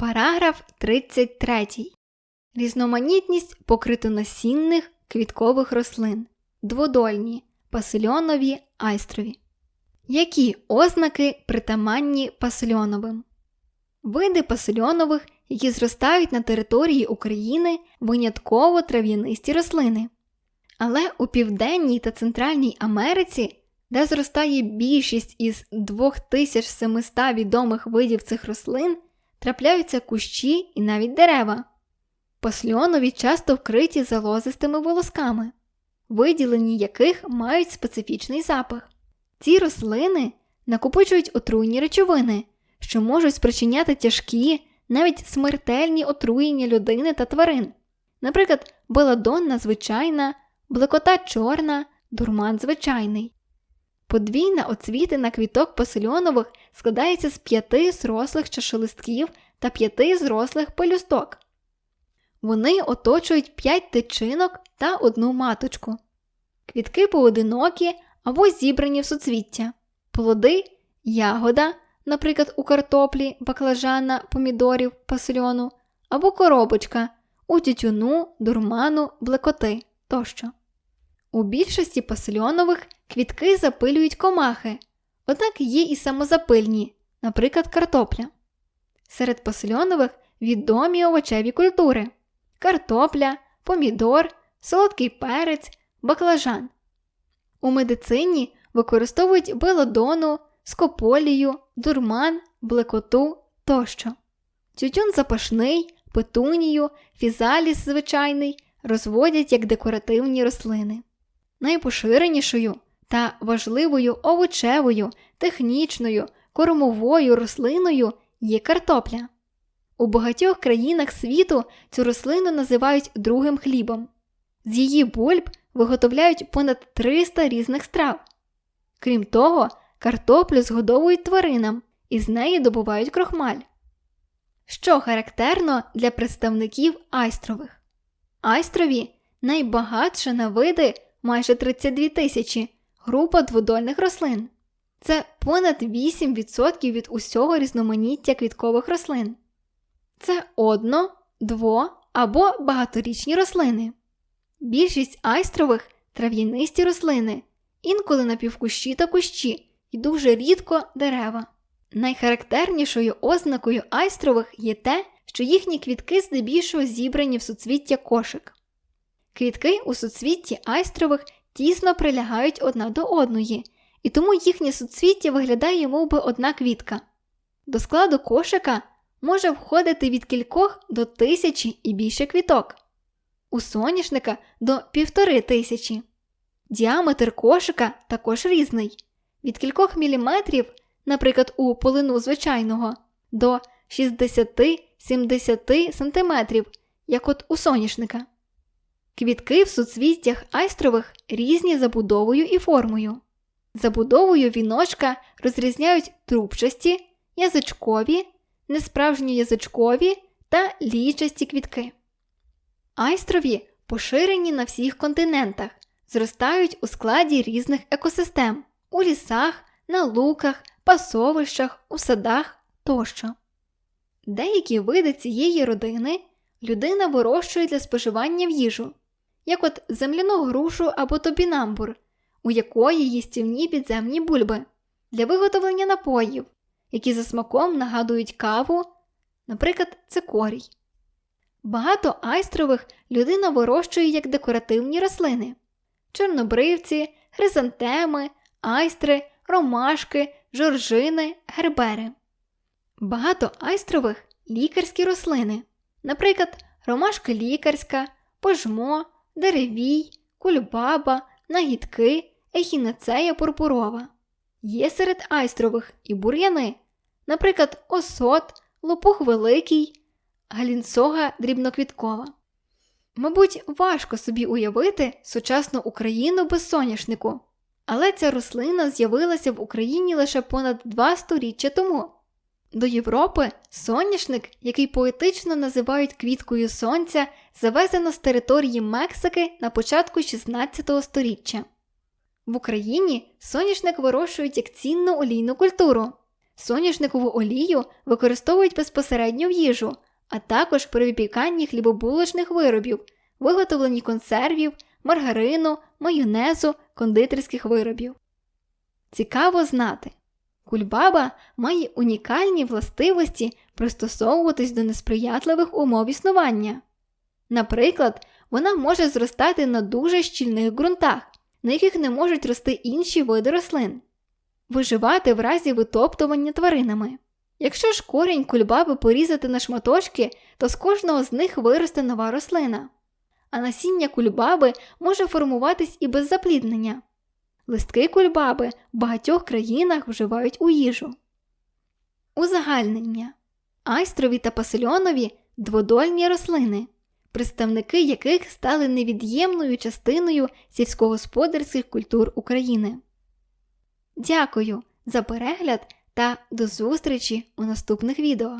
Параграф 33. Різноманітність покритонасінних квіткових рослин. Дводольні, пасильонові, айстрові. Які ознаки притаманні пасильоновим? Види пасильонових, які зростають на території України, винятково трав'янисті рослини. Але у Південній та Центральній Америці, де зростає більшість із 2700 відомих видів цих рослин, трапляються кущі і навіть дерева. Посльонові часто вкриті залозистими волосками, виділені яких мають специфічний запах. Ці рослини накопичують отруйні речовини, що можуть спричиняти тяжкі, навіть смертельні отруєння людини та тварин, наприклад, беладонна звичайна, блекота чорна, дурман звичайний. Подвійна оцвітина квіток посильонових складається з п'яти зрослих чашолистків та п'яти зрослих пелюсток. Вони оточують п'ять тичинок та одну маточку. Квітки поодинокі або зібрані в суцвіття, плоди, ягода, наприклад, у картоплі, баклажана, помідорів, пасильону, або коробочка у тютюну, дурману, блекоти тощо. У більшості пасильонових квітки запилюють комахи, однак є і самозапильні, наприклад, картопля. Серед пасильонових відомі овочеві культури картопля, помідор, солодкий перець, баклажан. У медицині використовують белодону, скополію, дурман, блекоту тощо. Тютюн запашний, петунію, фізаліс звичайний розводять як декоративні рослини. Найпоширенішою та важливою овочевою, технічною, кормовою рослиною є картопля. У багатьох країнах світу цю рослину називають другим хлібом. З її бульб виготовляють понад 300 різних страв. Крім того, картоплю згодовують тваринам і з неї добувають крохмаль. Що характерно для представників айстрових. Айстрові найбагатша на види майже 32 тисячі група дводольних рослин. Це понад 8% від усього різноманіття квіткових рослин. Це одно, дво або багаторічні рослини. Більшість айстрових трав'янисті рослини, інколи напівкущі та кущі і дуже рідко дерева. Найхарактернішою ознакою айстрових є те, що їхні квітки здебільшого зібрані в суцвіття кошик. Квітки у суцвітті айстрових тісно прилягають одна до одної, і тому їхнє суцвіття виглядає мов би, одна квітка. До складу кошика може входити від кількох до тисячі і більше квіток, у соняшника до півтори тисячі. Діаметр кошика також різний від кількох міліметрів, наприклад, у полину звичайного, до 60-70 см, як от у соняшника. Квітки в суцвістях айстрових різні забудовою і формою. Забудовою віночка розрізняють трубчасті, язичкові, несправжні язичкові та лічасті квітки. Айстрові поширені на всіх континентах, зростають у складі різних екосистем у лісах, на луках, пасовищах, у садах тощо. Деякі види цієї родини людина вирощує для споживання в їжу, як от земляну грушу або тобінамбур, у якої їстівні підземні бульби, для виготовлення напоїв, які за смаком нагадують каву, наприклад, цикорій. Багато айстрових людина вирощує як декоративні рослини чорнобривці, хризантеми, айстри, ромашки, жоржини, гербери. Багато айстрових лікарські рослини, наприклад, ромашка лікарська, пожмо, деревій, кульбаба, нагідки, ехінацея пурпурова. Є серед айстрових і бур'яни, наприклад, осот, лопух великий, галінцога дрібноквіткова. Мабуть, важко собі уявити сучасну Україну без соняшнику, але ця рослина з'явилася в Україні лише понад два сторіччя тому. До Європи соняшник, який поетично називають квіткою сонця, завезено з території Мексики на початку 16 століття. В Україні соняшник вирощують як цінну олійну культуру. Соняшникову олію використовують безпосередньо в їжу, а також при випіканні хлібобулочних виробів, виготовленні консервів, маргарину, майонезу, кондитерських виробів. Цікаво знати. Кульбаба має унікальні властивості пристосовуватись до несприятливих умов існування. Наприклад, вона може зростати на дуже щільних ґрунтах, на яких не можуть рости інші види рослин, виживати в разі витоптування тваринами. Якщо ж корінь кульбаби порізати на шматочки, то з кожного з них виросте нова рослина. А насіння кульбаби може формуватись і без запліднення. Листки кульбаби в багатьох країнах вживають у їжу. Узагальнення Айстрові та пасильонові дводольні рослини, представники яких стали невід'ємною частиною сільськогосподарських культур України. Дякую за перегляд та до зустрічі у наступних відео.